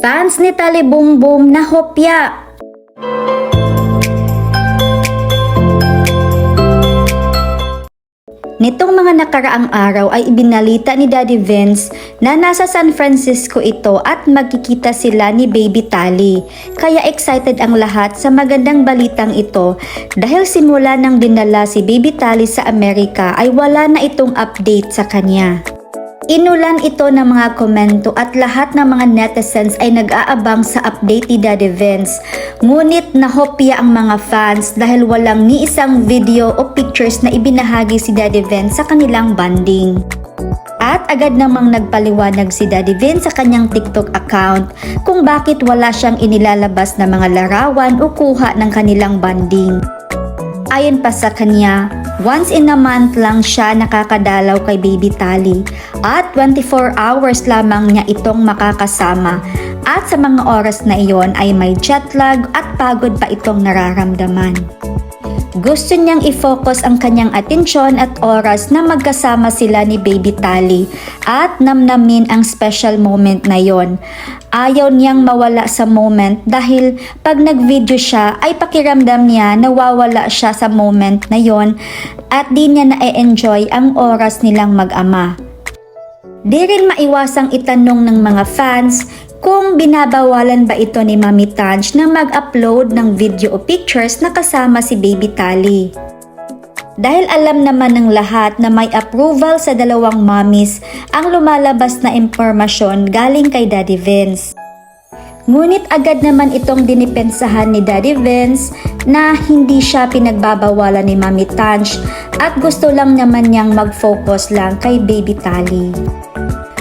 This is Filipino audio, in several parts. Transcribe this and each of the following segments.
Fans ni Tali Boom Boom na hopya. Nitong mga nakaraang araw ay ibinalita ni Daddy Vince na nasa San Francisco ito at magkikita sila ni Baby Tali. Kaya excited ang lahat sa magandang balitang ito dahil simula nang dinala si Baby Tali sa Amerika ay wala na itong update sa kanya. Inulan ito ng mga komento at lahat ng mga netizens ay nag-aabang sa update ni Daddy Vince. Ngunit nahopya ang mga fans dahil walang ni isang video o pictures na ibinahagi si Daddy Vince sa kanilang banding. At agad namang nagpaliwanag si Daddy Vince sa kanyang TikTok account kung bakit wala siyang inilalabas na mga larawan o kuha ng kanilang banding. Ayon pa sa kanya, once in a month lang siya nakakadalaw kay Baby Tali at 24 hours lamang niya itong makakasama at sa mga oras na iyon ay may jet lag at pagod pa itong nararamdaman. Gusto niyang i-focus ang kanyang atensyon at oras na magkasama sila ni Baby Tali at namnamin ang special moment na yon. Ayaw niyang mawala sa moment dahil pag nag-video siya ay pakiramdam niya nawawala siya sa moment na yon at di niya na-enjoy ang oras nilang mag-ama. Di rin maiwasang itanong ng mga fans kung binabawalan ba ito ni Mami Tanj na mag-upload ng video o pictures na kasama si Baby Tali. Dahil alam naman ng lahat na may approval sa dalawang mommies ang lumalabas na impormasyon galing kay Daddy Vince. Ngunit agad naman itong dinipensahan ni Daddy Vince na hindi siya pinagbabawalan ni Mami Tanj at gusto lang naman niyang mag-focus lang kay Baby Tali.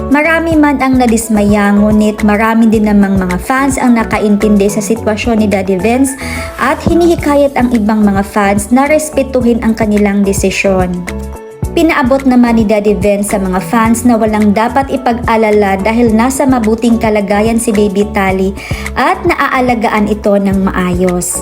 Marami man ang nadismaya ngunit marami din namang mga fans ang nakaintindi sa sitwasyon ni Daddy Vince at hinihikayat ang ibang mga fans na respetuhin ang kanilang desisyon. Pinaabot naman ni Daddy Vince sa mga fans na walang dapat ipag-alala dahil nasa mabuting kalagayan si Baby Tali at naaalagaan ito ng maayos.